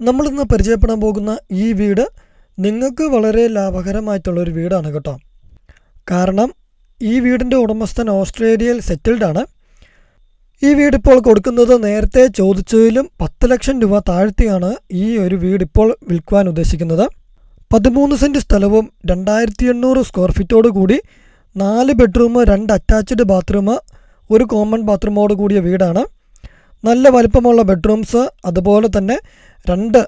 നമ്മളിന്ന് പരിചയപ്പെടാൻ പോകുന്ന ഈ വീട് നിങ്ങൾക്ക് വളരെ ലാഭകരമായിട്ടുള്ളൊരു വീടാണ് കേട്ടോ. കാരണം ഈ വീടിന്റെ ഉടമസ്ഥൻ ഓസ്ട്രേലിയയിൽ സെറ്റിൽഡാണ് ഈ വീട് ഇപ്പോൾ കൊടുക്കുന്നത് നേരത്തെ ചോദിച്ചതിലും പത്ത് ലക്ഷം രൂപ താഴ്ത്തിയാണ് ഈ ഒരു വീട് ഇപ്പോൾ വിൽക്കുവാൻ ഉദ്ദേശിക്കുന്നത്. പതിമൂന്ന് സെന്റ് സ്ഥലവും രണ്ടായിരത്തി എണ്ണൂറ് സ്ക്വയർ ഫീറ്റോട് കൂടി നാല് ബെഡ്റൂം രണ്ട് അറ്റാച്ച്ഡ് ബാത്റൂം ഒരു കോമൺ ബാത്റൂമോട് കൂടിയ വീടാണ്. നല്ല വലിപ്പമുള്ള ബെഡ്റൂംസ് അതുപോലെ തന്നെ രണ്ട്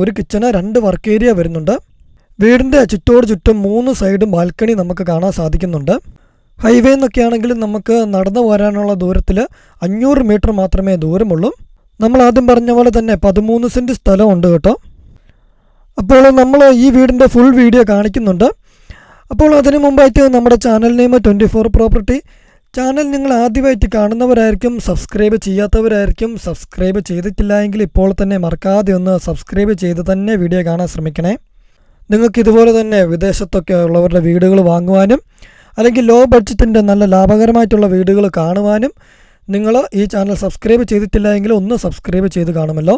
ഒരു കിച്ചണ് രണ്ട് വർക്ക് ഏരിയ വരുന്നുണ്ട്. വീടിന്റെ ചുറ്റോട് ചുറ്റും മൂന്ന് സൈഡും ബാൽക്കണി നമുക്ക് കാണാൻ സാധിക്കുന്നുണ്ട്. ഹൈവേ എന്നൊക്കെ ആണെങ്കിലും നമുക്ക് നടന്നു പോരാനുള്ള ദൂരത്തിൽ അഞ്ഞൂറ് മീറ്റർ മാത്രമേ ദൂരമുള്ളൂ. നമ്മൾ ആദ്യം പറഞ്ഞ പോലെ തന്നെ പതിമൂന്ന് സെന്റ് സ്ഥലമുണ്ട് കേട്ടോ. അപ്പോൾ നമ്മൾ ഈ വീടിന്റെ ഫുൾ വീഡിയോ കാണിക്കുന്നുണ്ട്. അപ്പോൾ അതിനു മുമ്പായിട്ട് നമ്മുടെ channel name twenty four property channel നിങ്ങൾ ആദ്യമായിട്ട് കാണുന്നവരായിരിക്കും സബ്സ്ക്രൈബ് ചെയ്യാത്തവരായിരിക്കും സബ്സ്ക്രൈബ് ചെയ്തിട്ടില്ല എങ്കിൽ ഇപ്പോൾ തന്നെ മറക്കാതെ ഒന്ന് സബ്സ്ക്രൈബ് ചെയ്ത് തന്നെ വീഡിയോ കാണാൻ ശ്രമിക്കണേ. നിങ്ങൾക്ക് ഇതുപോലെ തന്നെ വിദേശത്തൊക്കെ ഉള്ളവരുടെ വീടുകൾ വാങ്ങുവാനും അല്ലെങ്കിൽ ലോ ബഡ്ജറ്റിന്റെ നല്ല ലാഭകരമായിട്ടുള്ള വീടുകൾ കാണുവാനും നിങ്ങൾ ഈ ചാനൽ സബ്സ്ക്രൈബ് ചെയ്തിട്ടില്ല എങ്കിൽ ഒന്ന് സബ്സ്ക്രൈബ് ചെയ്ത് കാണുമല്ലോ.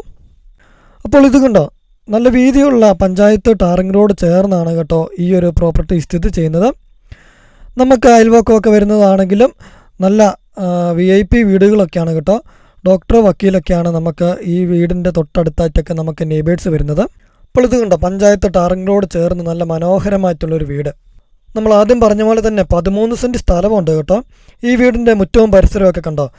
അപ്പോൾ ഇത് കണ്ടോ നല്ല വീതിയുള്ള പഞ്ചായത്ത് ടാറിംഗ് റോഡ് ചേർന്നാണ് കേട്ടോ ഈ ഒരു പ്രോപ്പർട്ടി സ്ഥിതി ചെയ്യുന്നത്. നമുക്ക് അയൽവക്കമൊക്കെ വരുന്നതാണെങ്കിലും നല്ല വി ഐ പി വീടുകളൊക്കെയാണ് കേട്ടോ. ഡോക്ടർ വക്കീലൊക്കെയാണ് നമുക്ക് ഈ വീടിന്റെ തൊട്ടടുത്തായിട്ടൊക്കെ നമുക്ക് നെയ്ബേഴ്സ് വരുന്നത്. അപ്പോൾ ഇത് കണ്ടോ പഞ്ചായത്ത് ടാറിങ്ങിനോട് ചേർന്ന് നല്ല മനോഹരമായിട്ടുള്ളൊരു വീട്. നമ്മൾ ആദ്യം പറഞ്ഞ പോലെ തന്നെ പതിമൂന്ന് സെന്റ് സ്ഥലമുണ്ട് കേട്ടോ. ഈ വീടിന്റെ മുറ്റവും പരിസരമൊക്കെ കണ്ടോ.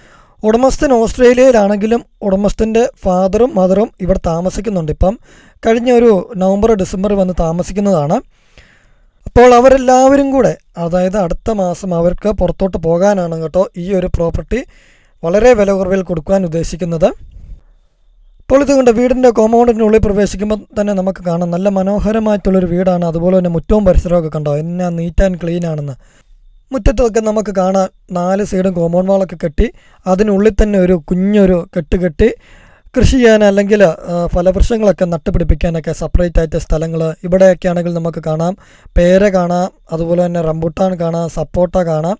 ഉടമസ്ഥൻ ഓസ്ട്രേലിയയിലാണെങ്കിലും ഉടമസ്ഥന്റെ ഫാദറും മദറും ഇവിടെ താമസിക്കുന്നുണ്ട്. ഇപ്പം കഴിഞ്ഞ ഒരു നവംബർ ഡിസംബർ വന്ന് താമസിക്കുന്നതാണ്. അപ്പോൾ അവരെല്ലാവരും കൂടെ അതായത് അടുത്ത മാസം അവർക്ക് പുറത്തോട്ട് പോകാനാണ് കേട്ടോ ഈ ഒരു പ്രോപ്പർട്ടി വളരെ വില കുറവിൽ കൊടുക്കുവാൻ ഉദ്ദേശിക്കുന്നത്. അപ്പോൾ ഇതുകൊണ്ട് കണ്ട് വീടിന്റെ കോമ്പൗണ്ടിനുള്ളിൽ പ്രവേശിക്കുമ്പോൾ തന്നെ നമുക്ക് കാണാം. നല്ല മനോഹരമായിട്ടുള്ളൊരു വീടാണ്. അതുപോലെ തന്നെ മുറ്റവും പരിസരമൊക്കെ കണ്ടോ? എന്നാ നീറ്റ് ആൻഡ് ക്ലീൻ ആണെന്ന്. മുറ്റത്തൊക്കെ നമുക്ക് കാണാം. നാല് സൈഡും കോമ്പൗണ്ട് വാളൊക്കെ കെട്ടി അതിനുള്ളിൽ തന്നെ ഒരു കുഞ്ഞൊരു കെട്ട് കെട്ടി കൃഷി ചെയ്യാൻ അല്ലെങ്കിൽ ഫലവൃക്ഷങ്ങളൊക്കെ നട്ടുപിടിപ്പിക്കാനൊക്കെ സെപ്പറേറ്റ് ആയിട്ട് സ്ഥലങ്ങൾ ഇവിടെയൊക്കെ ആണെങ്കിൽ നമുക്ക് കാണാം. പേര കാണാം അതുപോലെ തന്നെ റംബൂട്ടാൻ കാണാം സപ്പോട്ട കാണാം.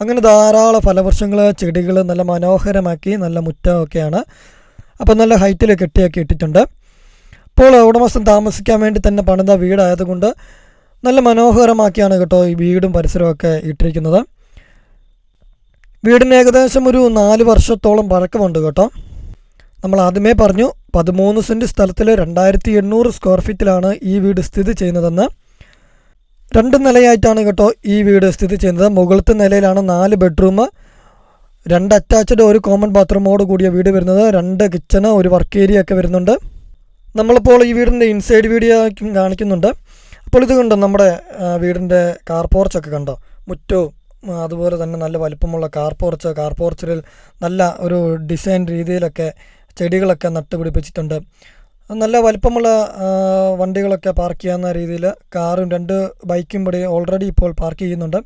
അങ്ങനെ ധാരാളം ഫലവൃക്ഷങ്ങൾ ചെടികൾ നല്ല മനോഹരമാക്കി നല്ല മുറ്റമൊക്കെയാണ്. അപ്പോൾ നല്ല ഹൈറ്റിൽ കെട്ടിയൊക്കെ ഇട്ടിട്ടുണ്ട്. ഇപ്പോൾ ഉടമസ്ഥൻ താമസിക്കാൻ വേണ്ടി തന്നെ പണിത വീടായതുകൊണ്ട് നല്ല മനോഹരമാക്കിയാണ് കേട്ടോ ഈ വീടും പരിസരമൊക്കെ ഇട്ടിരിക്കുന്നത്. വീടിന് ഏകദേശം ഒരു നാല് വർഷത്തോളം പഴക്കമുണ്ട് കേട്ടോ. നമ്മൾ ആദ്യമേ പറഞ്ഞു പതിമൂന്ന് സെന്റ് സ്ഥലത്തിൽ രണ്ടായിരത്തി എണ്ണൂറ് സ്ക്വയർ ഫീറ്റിലാണ് ഈ വീട് സ്ഥിതി ചെയ്യുന്നതെന്ന്. രണ്ട് നിലയായിട്ടാണ് കേട്ടോ ഈ വീട് സ്ഥിതി ചെയ്യുന്നത്. മുകളിലത്തെ നിലയിലാണ് നാല് ബെഡ്റൂം രണ്ട് അറ്റാച്ച്ഡ് ഒരു കോമൺ ബാത്റൂമോട് കൂടിയ വീട് വരുന്നത്. രണ്ട് കിച്ചണ് ഒരു വർക്ക് ഏരിയ ഒക്കെ വരുന്നുണ്ട്. നമ്മളിപ്പോൾ ഈ വീടിന്റെ ഇൻസൈഡ് വീഡിയോ കാണിക്കുന്നുണ്ട്. അപ്പോൾ ഇത് കണ്ടോ നമ്മുടെ വീടിന്റെ കാർ പോർച്ചൊക്കെ കണ്ടോ? മുറ്റവും അതുപോലെ തന്നെ നല്ല വലിപ്പമുള്ള കാർ പോർച്ച് കാർ പോർച്ചറിൽ നല്ല ഒരു ഡിസൈൻ രീതിയിലൊക്കെ ചെടികളൊക്കെ നട്ടുപിടിപ്പിച്ചിട്ടുണ്ട്. നല്ല വലിപ്പമുള്ള വണ്ടികളൊക്കെ പാർക്ക് ചെയ്യാവുന്ന രീതിയിൽ കാറും രണ്ട് ബൈക്കും ഇവിടെ ഓൾറെഡി ഇപ്പോൾ പാർക്ക് ചെയ്യുന്നുണ്ട്.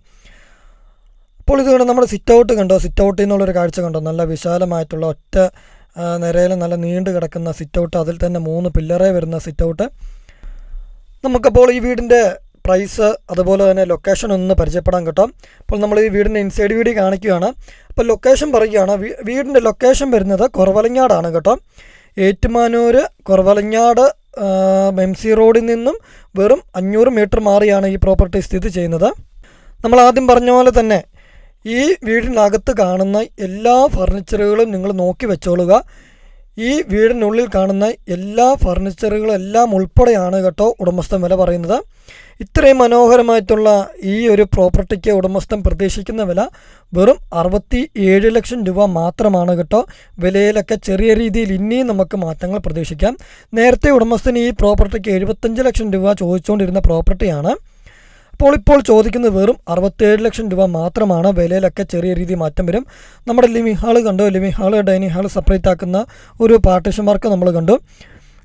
അപ്പോൾ ഇത് കണ്ടോ നമ്മുടെ സിറ്റ് ഔട്ട് കണ്ടോ? സിറ്റ് ഔട്ടിൽ നിന്നുള്ളൊരു കാഴ്ച കണ്ടോ? നല്ല വിശാലമായിട്ടുള്ള ഒറ്റ നിരയിൽ നല്ല നീണ്ടു കിടക്കുന്ന സിറ്റ് ഔട്ട് അതിൽ തന്നെ മൂന്ന് പില്ലറേ വരുന്ന സിറ്റ് ഔട്ട് നമുക്കപ്പോൾ ഈ വീടിന്റെ പ്രൈസ് അതുപോലെ തന്നെ ലൊക്കേഷൻ ഒന്ന് പരിചയപ്പെടാൻ കേട്ടോ. അപ്പോൾ നമ്മൾ ഈ വീടിന്റെ ഇൻസൈഡ് വീഡിയോ കാണിക്കുകയാണ്. അപ്പോൾ ലൊക്കേഷൻ പറയുകയാണ് വീടിന്റെ ലൊക്കേഷൻ വരുന്നത് കുറവലങ്ങാടാണ് കേട്ടോ. ഏറ്റുമാനൂർ കുറവലങ്ങാട് എം സി റോഡിൽ നിന്നും വെറും അഞ്ഞൂറ് മീറ്റർ മാറിയാണ് ഈ പ്രോപ്പർട്ടി സ്ഥിതി ചെയ്യുന്നത്. നമ്മൾ ആദ്യം പറഞ്ഞ പോലെ തന്നെ ഈ വീടിനകത്ത് കാണുന്ന എല്ലാ ഫർണിച്ചറുകളും നിങ്ങൾ നോക്കി വെച്ചോളുക. ഈ വീടിനുള്ളിൽ കാണുന്ന എല്ലാ ഫർണിച്ചറുകളും എല്ലാം ഉൾപ്പെടെയാണ് കേട്ടോ ഉടമസ്ഥൻ വില പറയുന്നത്. ഇത്രയും മനോഹരമായിട്ടുള്ള ഈ ഒരു പ്രോപ്പർട്ടിക്ക് ഉടമസ്ഥൻ പ്രതീക്ഷിക്കുന്ന വില വെറും അറുപത്തി ഏഴ് ലക്ഷം രൂപ മാത്രമാണ് കേട്ടോ. വിലയിലൊക്കെ ചെറിയ രീതിയിൽ ഇനിയും നമുക്ക് മാറ്റങ്ങൾ പ്രതീക്ഷിക്കാം. നേരത്തെ ഉടമസ്ഥൻ ഈ പ്രോപ്പർട്ടിക്ക് എഴുപത്തഞ്ച് ലക്ഷം രൂപ ചോദിച്ചുകൊണ്ടിരുന്ന പ്രോപ്പർട്ടിയാണ്. അപ്പോൾ ഇപ്പോൾ ചോദിക്കുന്നത് വെറും അറുപത്തേഴ് ലക്ഷം രൂപ മാത്രമാണ്. വിലയിലൊക്കെ ചെറിയ രീതി മാറ്റം വരും. നമ്മുടെ ലിവിംഗ് ഹാൾ കണ്ടു? Living hall dining hall separate ആക്കുന്ന ഒരു പാർട്ടീഷൻ വർക്ക് നമ്മൾ കണ്ടു.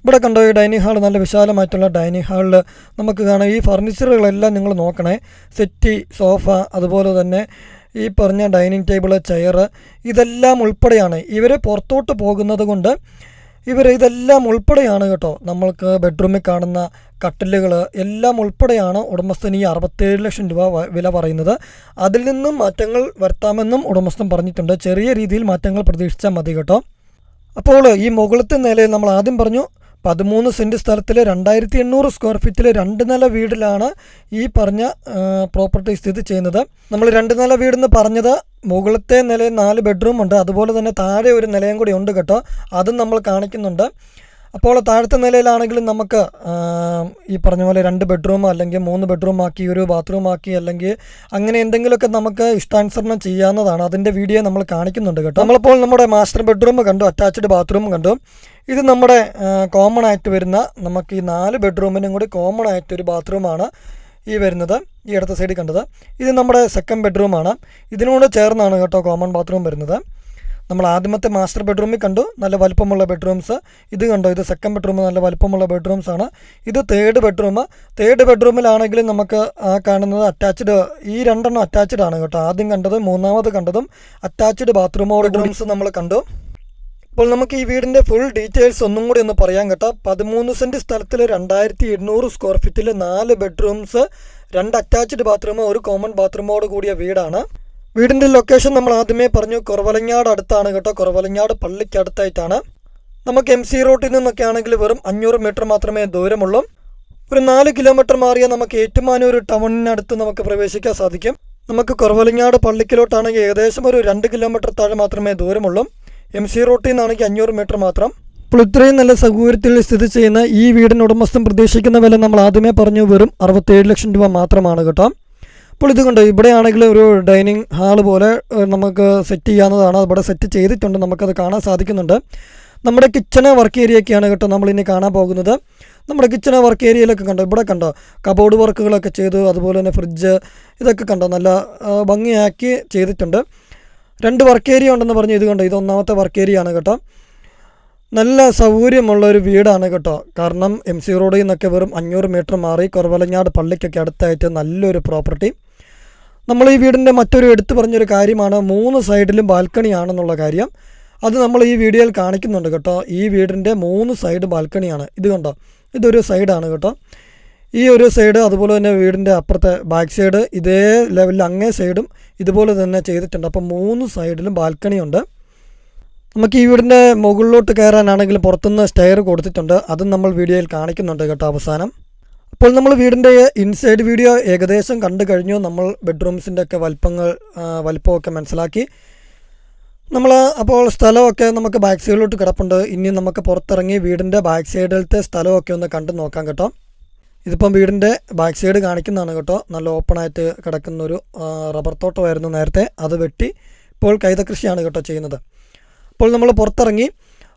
ഇവിടെ കണ്ടോ? ഈ ഡൈനിങ് ഹാൾ നല്ല വിശാലമായിട്ടുള്ള ഡൈനിങ് ഹാളിൽ നമുക്ക് കാണാം ഈ ഫർണിച്ചറുകളെല്ലാം നിങ്ങൾ നോക്കണേ. സെറ്റി സോഫ അതുപോലെ തന്നെ ഈ പറഞ്ഞ ഡൈനിങ് ടേബിൾ ചെയർ ഇതെല്ലാം ഉൾപ്പെടെയാണ്. ഇവർ പുറത്തോട്ട് പോകുന്നത് കൊണ്ട് ഇവർ ഇതെല്ലാം ഉൾപ്പെടെയാണ് കേട്ടോ. നമ്മൾക്ക് ബെഡ്റൂമിൽ കാണുന്ന കട്ടിലുകൾ എല്ലാം ഉൾപ്പെടെയാണ് ഉടമസ്ഥൻ ഈ അറുപത്തേഴ് ലക്ഷം രൂപ വില പറയുന്നത്. അതിൽ നിന്നും മാറ്റങ്ങൾ വരുത്താമെന്നും ഉടമസ്ഥൻ പറഞ്ഞിട്ടുണ്ട്. ചെറിയ രീതിയിൽ മാറ്റങ്ങൾ പ്രതീക്ഷിച്ചാൽ മതി കേട്ടോ. അപ്പോൾ ഈ മുകളിലത്തെ നിലയിൽ നമ്മൾ ആദ്യം പറഞ്ഞു പതിമൂന്ന് സെന്റ് സ്ഥലത്തിൽ രണ്ടായിരത്തി എണ്ണൂറ് സ്ക്വയർ ഫീറ്റിൽ രണ്ട് നില വീടിലാണ് ഈ പറഞ്ഞ പ്രോപ്പർട്ടി സ്ഥിതി ചെയ്യുന്നത്. നമ്മൾ രണ്ട് നില വീടെന്ന് പറഞ്ഞത് മുകളിലത്തെ നിലയിൽ നാല് ബെഡ്റൂം ഉണ്ട്. അതുപോലെ തന്നെ താഴെ ഒരു നിലയും കൂടി ഉണ്ട് കേട്ടോ. അതും നമ്മൾ കാണിക്കുന്നുണ്ട്. അപ്പോൾ താഴത്തെ നിലയിലാണെങ്കിലും നമുക്ക് ഈ പറഞ്ഞ പോലെ രണ്ട് ബെഡ്റൂം അല്ലെങ്കിൽ മൂന്ന് ബെഡ്റൂം ആക്കി ഒരു ബാത്റൂം ആക്കി അല്ലെങ്കിൽ അങ്ങനെ എന്തെങ്കിലുമൊക്കെ നമുക്ക് ഇഷ്ടാനുസരണം ചെയ്യാവുന്നതാണ്. അതിന്റെ വീഡിയോ നമ്മൾ കാണിക്കുന്നുണ്ട് കേട്ടോ. നമ്മളിപ്പോൾ നമ്മുടെ മാസ്റ്റർ ബെഡ്റൂം കണ്ടു അറ്റാച്ച്ഡ് ബാത്റൂം കണ്ടു. ഇത് നമ്മുടെ കോമൺ ആയിട്ട് വരുന്ന നമുക്ക് ഈ നാല് ബെഡ്റൂമിനും കൂടി കോമൺ ആയിട്ട് ഒരു ബാത്റൂമാണ് ഈ വരുന്നത് ഈ ഇടത്തെ സൈഡിൽ കണ്ടത്. ഇത് നമ്മുടെ സെക്കൻഡ് ബെഡ്റൂമാണ് ഇതിനോട് ചേർന്നാണ് കേട്ടോ കോമൺ ബാത്റൂം വരുന്നത്. നമ്മൾ ആദ്യമത്തെ മാസ്റ്റർ ബെഡ്റൂമിൽ കണ്ടു. നല്ല വലുപ്പമുള്ള ബെഡ്റൂംസ് ഇത് കണ്ടോ? ഇത് സെക്കൻഡ് ബെഡ്റൂം നല്ല വലുപ്പമുള്ള ബെഡ്റൂംസ് ആണ്. ഇത് തേർഡ് ബെഡ്റൂം തേർഡ് ബെഡ്റൂമിലാണെങ്കിലും നമുക്ക് ആ കാണുന്നത് അറ്റാച്ച്ഡ് ഈ രണ്ടെണ്ണം അറ്റാച്ച്ഡ് ആണ് കേട്ടോ. ആദ്യം കണ്ടതും മൂന്നാമത് കണ്ടതും അറ്റാച്ച്ഡ് ബാത്റൂമോട് ബെഡ്റൂംസ് നമ്മൾ കണ്ടു. ഇപ്പോൾ നമുക്ക് ഈ വീടിന്റെ ഫുൾ ഡീറ്റെയിൽസ് ഒന്നും കൂടി ഒന്ന് പറയാൻ കേട്ടോ. പതിമൂന്ന് സെന്റ് സ്ഥലത്തിൽ രണ്ടായിരത്തി എണ്ണൂറ് സ്ക്വയർ ഫീറ്റിൽ നാല് ബെഡ്റൂംസ് രണ്ട് അറ്റാച്ച്ഡ് ബാത്റൂം ഒരു കോമൺ ബാത്റൂമോട് കൂടിയ വീടാണ്. വീടിന്റെ ലൊക്കേഷൻ നമ്മൾ ആദ്യമേ പറഞ്ഞു. കുറവലങ്ങാട് അടുത്താണ് കേട്ടോ. കുറവലങ്ങാട് പള്ളിക്ക് അടുത്തായിട്ടാണ് നമുക്ക് എം സി റോട്ടിൽ നിന്നൊക്കെ ആണെങ്കിൽ വെറും അഞ്ഞൂറ് മീറ്റർ മാത്രമേ ദൂരമുള്ളൂ. ഒരു നാല് കിലോമീറ്റർ മാറിയാൽ നമുക്ക് ഏറ്റുമാനൂർ ടൗണിനടുത്ത് നമുക്ക് പ്രവേശിക്കാൻ സാധിക്കും. നമുക്ക് കുറവലങ്ങാട് പള്ളിക്കിലോട്ടാണെങ്കിൽ ഏകദേശം ഒരു രണ്ട് കിലോമീറ്റർ താഴെ മാത്രമേ ദൂരമുള്ളൂ. എം സി റോട്ടിൽ നിന്നാണെങ്കിൽ അഞ്ഞൂറ് മീറ്റർ മാത്രം. അപ്പോൾ ഇത്രയും നല്ല സൗകര്യത്തിൽ സ്ഥിതി ചെയ്യുന്ന ഈ വീടിന് ഉടമസ്ഥം പ്രതീക്ഷിക്കുന്ന വില നമ്മൾ ആദ്യമേ പറഞ്ഞു. വെറും അറുപത്തേഴ് ലക്ഷം രൂപ മാത്രമാണ് കേട്ടോ. അപ്പോൾ ഇത് കണ്ടോ ഇവിടെയാണെങ്കിൽ ഒരു ഡൈനിങ് ഹാൾ പോലെ നമുക്ക് സെറ്റ് ചെയ്യാവുന്നതാണ്. ഇവിടെ സെറ്റ് ചെയ്തിട്ടുണ്ട്. നമുക്കത് കാണാൻ സാധിക്കുന്നുണ്ട്. നമ്മുടെ കിച്ചണ് വർക്ക് ഏരിയയൊക്കെയാണ് കേട്ടോ നമ്മൾ ഇനി കാണാൻ പോകുന്നത്. നമ്മുടെ കിച്ചണ് വർക്ക് ഏരിയയിലൊക്കെ കണ്ടോ ഇവിടെ കണ്ടോ കബോർഡ് വർക്കുകളൊക്കെ ചെയ്തു അതുപോലെ തന്നെ ഫ്രിഡ്ജ് ഇതൊക്കെ കണ്ടോ നല്ല ഭംഗിയാക്കി ചെയ്തിട്ടുണ്ട്. രണ്ട് വർക്ക് ഏരിയ ഉണ്ടെന്ന് പറഞ്ഞു ഇത് കണ്ടോ ഇത് ഒന്നാമത്തെ വർക്ക് ഏരിയ ആണ് കേട്ടോ. നല്ല സൗകര്യമുള്ള ഒരു വീടാണ് കേട്ടോ. കാരണം എം സി റോഡിൽ നിന്നൊക്കെ വെറും അഞ്ഞൂറ് മീറ്റർ മാറി കുറവലങ്ങാട് പള്ളിക്കൊക്കെ അടുത്തായിട്ട് നല്ലൊരു പ്രോപ്പർട്ടി. നമ്മൾ ഈ വീടിന്റെ മറ്റൊരു എടുത്തു പറഞ്ഞൊരു കാര്യമാണ്. മൂന്ന് സൈഡിലും ബാൽക്കണി ആണെന്നുള്ള കാര്യം. അത് നമ്മൾ ഈ വീഡിയോയിൽ കാണിക്കുന്നുണ്ട് കേട്ടോ. ഈ വീടിന്റെ മൂന്ന് സൈഡ് ബാൽക്കണിയാണ്. ഇത് കണ്ടോ? ഇതൊരു സൈഡാണ് കേട്ടോ. ഈ ഒരു സൈഡ് അതുപോലെ തന്നെ വീടിന്റെ അപ്പുറത്തെ ബാക്ക് സൈഡ് ഇതേ ലെവലിൽ അങ്ങേ സൈഡും ഇതുപോലെ തന്നെ ചെയ്തിട്ടുണ്ട്. അപ്പോൾ മൂന്ന് സൈഡിലും ബാൽക്കണിയുണ്ട്. നമുക്ക് ഈ വീടിന്റെ മുകളിലോട്ട് കയറാനാണെങ്കിൽ പുറത്തുനിന്ന് സ്റ്റെയർ കൊടുത്തിട്ടുണ്ട്. അതും നമ്മൾ വീഡിയോയിൽ കാണിക്കുന്നുണ്ട് കേട്ടോ അവസാനം. അപ്പോൾ നമ്മൾ വീടിന്റെ ഇൻസൈഡ് വീഡിയോ ഏകദേശം കണ്ടു കഴിഞ്ഞു. നമ്മൾ ബെഡ്റൂംസിന്റെ ഒക്കെ വലിപ്പങ്ങൾ വലിപ്പമൊക്കെ മനസ്സിലാക്കി. നമ്മൾ അപ്പോൾ സ്ഥലമൊക്കെ നമുക്ക് ബാക്ക് സൈഡിലോട്ട് കിടപ്പുണ്ട്. ഇനി നമുക്ക് പുറത്തിറങ്ങി വീടിന്റെ ബാക്ക് സൈഡിലത്തെ സ്ഥലമൊക്കെ ഒന്ന് കണ്ടു നോക്കാം കേട്ടോ. ഇതിപ്പം വീടിന്റെ ബാക്ക് സൈഡ് കാണിക്കുന്നതാണ് കേട്ടോ. നല്ല ഓപ്പണായിട്ട് കിടക്കുന്നൊരു റബ്ബർ തോട്ടമായിരുന്നു നേരത്തെ. അത് വെട്ടി ഇപ്പോൾ കൈതകൃഷിയാണ് കേട്ടോ ചെയ്യുന്നത്. അപ്പോൾ നമ്മൾ പുറത്തിറങ്ങി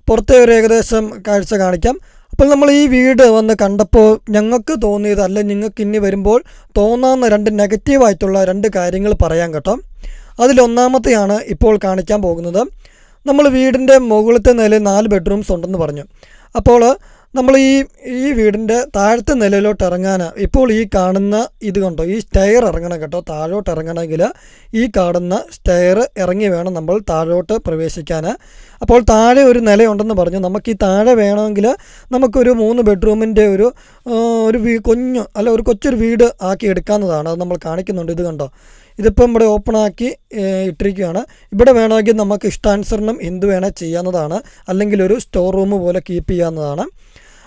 പുറത്തെ ഒരു ഏകദേശം കാഴ്ച കാണിക്കാം. അപ്പോൾ നമ്മൾ ഈ വീട് വന്ന് കണ്ടപ്പോൾ ഞങ്ങൾക്ക് തോന്നിയത് അല്ല നിങ്ങൾക്ക് ഇനി വരുമ്പോൾ തോന്നാവുന്ന രണ്ട് നെഗറ്റീവായിട്ടുള്ള രണ്ട് കാര്യങ്ങൾ പറയാം കേട്ടോ. അതിലൊന്നാമത്തെയാണ് ഇപ്പോൾ കാണിക്കാൻ പോകുന്നത്. നമ്മൾ വീടിന്റെ മുകളിലത്തെ നിലയിൽ നാല് ബെഡ്റൂംസ് ഉണ്ടെന്ന് പറഞ്ഞു. അപ്പോൾ നമ്മൾ ഈ ഈ വീടിന്റെ താഴത്തെ നിലയിലോട്ട് ഇറങ്ങാനാ. ഇപ്പോൾ ഈ കാണുന്ന ഇത് കണ്ടോ? ഈ സ്റ്റെയർ ഇറങ്ങണം കേട്ടോ. താഴോട്ട് ഇറങ്ങണമെങ്കിൽ ഈ കാണുന്ന സ്റ്റെയർ ഇറങ്ങി വേണം നമ്മൾ താഴോട്ട് പ്രവേശിക്കാൻ. അപ്പോൾ താഴെ ഒരു നിലയുണ്ടെന്ന് പറഞ്ഞു. നമുക്ക് ഈ താഴെ വേണമെങ്കിൽ നമുക്കൊരു മൂന്ന് ബെഡ്റൂമിന്റെ ഒരു ഒരു കൊഞ്ഞു അല്ല ഒരു കൊച്ചൊരു വീട് ആക്കി എടുക്കാവുന്നതാണ്. അത് നമ്മൾ കാണിക്കുന്നുണ്ട് ഇത് കണ്ടോ? ഇതിപ്പം ഇവിടെ ഓപ്പണാക്കി ഇട്ടിരിക്കുകയാണ്. ഇവിടെ വേണമെങ്കിൽ നമുക്ക് ഇഷ്ടാനുസരണം എന്ത് വേണേൽ ചെയ്യാവുന്നതാണ്. അല്ലെങ്കിൽ ഒരു സ്റ്റോർ റൂം പോലെ കീപ്പ് ചെയ്യാവുന്നതാണ്.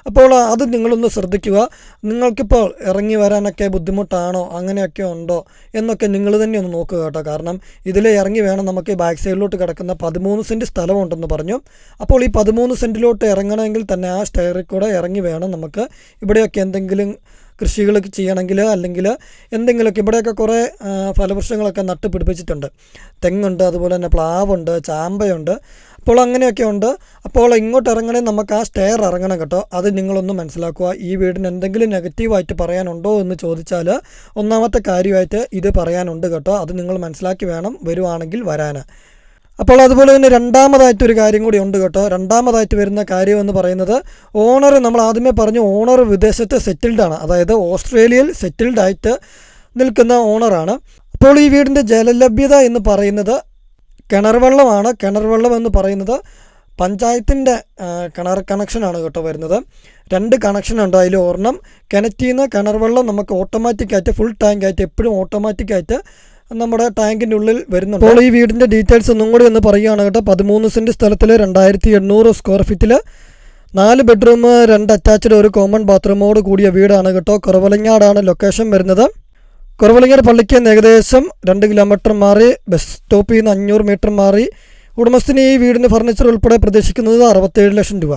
അപ്പോൾ അത് നിങ്ങളൊന്ന് ശ്രദ്ധിക്കുക. നിങ്ങൾക്കിപ്പോൾ ഇറങ്ങി വരാനൊക്കെ ബുദ്ധിമുട്ടാണോ? അങ്ങനെയൊക്കെ ഉണ്ടോ? എന്നൊക്കെ നിങ്ങൾ തന്നെ ഒന്ന് നോക്കുക കേട്ടോ. കാരണം ഇതിൽ ഇറങ്ങി വേണം നമുക്ക് ബാക്ക് സൈഡിലോട്ട് കിടക്കുന്ന പതിമൂന്ന് സെന്റ് സ്ഥലമുണ്ടെന്ന് പറഞ്ഞു. അപ്പോൾ ഈ പതിമൂന്ന് സെന്റിലോട്ട് ഇറങ്ങണമെങ്കിൽ തന്നെ ആ സ്റ്റെയറിൽ കൂടെ ഇറങ്ങി വേണം നമുക്ക് ഇവിടെയൊക്കെ എന്തെങ്കിലും കൃഷികൾ ചെയ്യണമെങ്കിൽ അല്ലെങ്കിൽ എന്തെങ്കിലുമൊക്കെ ഇവിടെയൊക്കെ കുറേ ഫലവൃക്ഷങ്ങളൊക്കെ നട്ട് പിടിപ്പിച്ചിട്ടുണ്ട് തെങ്ങുണ്ട് അതുപോലെ തന്നെ പ്ലാവുണ്ട് ചാമ്പയുണ്ട്. അപ്പോൾ അങ്ങനെയൊക്കെ ഉണ്ട്. അപ്പോൾ ഇങ്ങോട്ട് ഇറങ്ങണേ നമുക്ക് ആ സ്റ്റെയർ ഇറങ്ങണം കേട്ടോ. അത് നിങ്ങളൊന്ന് മനസ്സിലാക്കുക. ഈ വീടിന് എന്തെങ്കിലും നെഗറ്റീവായിട്ട് പറയാനുണ്ടോ എന്ന് ചോദിച്ചാൽ ഒന്നാമത്തെ കാര്യമായിട്ട് ഇത് പറയാനുണ്ട് കേട്ടോ. അത് നിങ്ങൾ മനസ്സിലാക്കി വേണം വരുവാണെങ്കിൽ വരാൻ. അപ്പോൾ അതുപോലെ തന്നെ രണ്ടാമതായിട്ട് ഒരു കാര്യം കൂടി ഉണ്ട് കേട്ടോ. രണ്ടാമതായിട്ട് വരുന്ന കാര്യം എന്ന് പറയുന്നത് ഓണർ നമ്മൾ ആദ്യമേ പറഞ്ഞു ഓണർ വിദേശത്ത് സെറ്റിൽഡ് ആണ്. അതായത് ഓസ്ട്രേലിയയിൽ സെറ്റിൽഡ് ആയിട്ട് നിൽക്കുന്ന ഓണറാണ് അപ്പോൾ ഈ വീടിന്റെ ജലലഭ്യത എന്ന് പറയുന്നത് കിണർ വെള്ളമാണ്. കിണർ വെള്ളം എന്ന് പറയുന്നത് പഞ്ചായത്തിന്റെ കിണർ കണക്ഷനാണ് കേട്ടോ വരുന്നത്. രണ്ട് കണക്ഷൻ ഉണ്ട് അതിൽ ഒരെണ്ണം. കിണറ്റിൽ നിന്ന് കിണർ വെള്ളം നമുക്ക് ഓട്ടോമാറ്റിക്കായിട്ട് ഫുൾ ടാങ്ക് ആയിട്ട് എപ്പോഴും ഓട്ടോമാറ്റിക്കായിട്ട് നമ്മുടെ ടാങ്കിന്റെ ഉള്ളിൽ വരുന്നുണ്ട്. അപ്പോൾ ഈ വീടിന്റെ ഡീറ്റെയിൽസ് ഒന്നും കൂടി ഒന്ന് പറയുകയാണ് കേട്ടോ. പതിമൂന്ന് സെന്റ് സ്ഥലത്തിൽ രണ്ടായിരത്തി എണ്ണൂറ് സ്ക്വയർ ഫീറ്റിൽ നാല് ബെഡ്റൂം രണ്ട് അറ്റാച്ച്ഡ് ഒരു കോമൺ ബാത്റൂമോട് കൂടിയ വീടാണ് കേട്ടോ. കുറവലങ്ങാടാണ് ലൊക്കേഷൻ വരുന്നത്. കുറവലങ്ങാട് പള്ളിക്ക് ഏകദേശം രണ്ട് കിലോമീറ്റർ മാറി ബസ് സ്റ്റോപ്പിൽ നിന്ന് അഞ്ഞൂറ് മീറ്റർ മാറി. ഉടമസ്ഥന് ഈ വീടിന് ഫർണിച്ചർ ഉൾപ്പെടെ പ്രതീക്ഷിക്കുന്നത് അറുപത്തേഴ് ലക്ഷം രൂപ.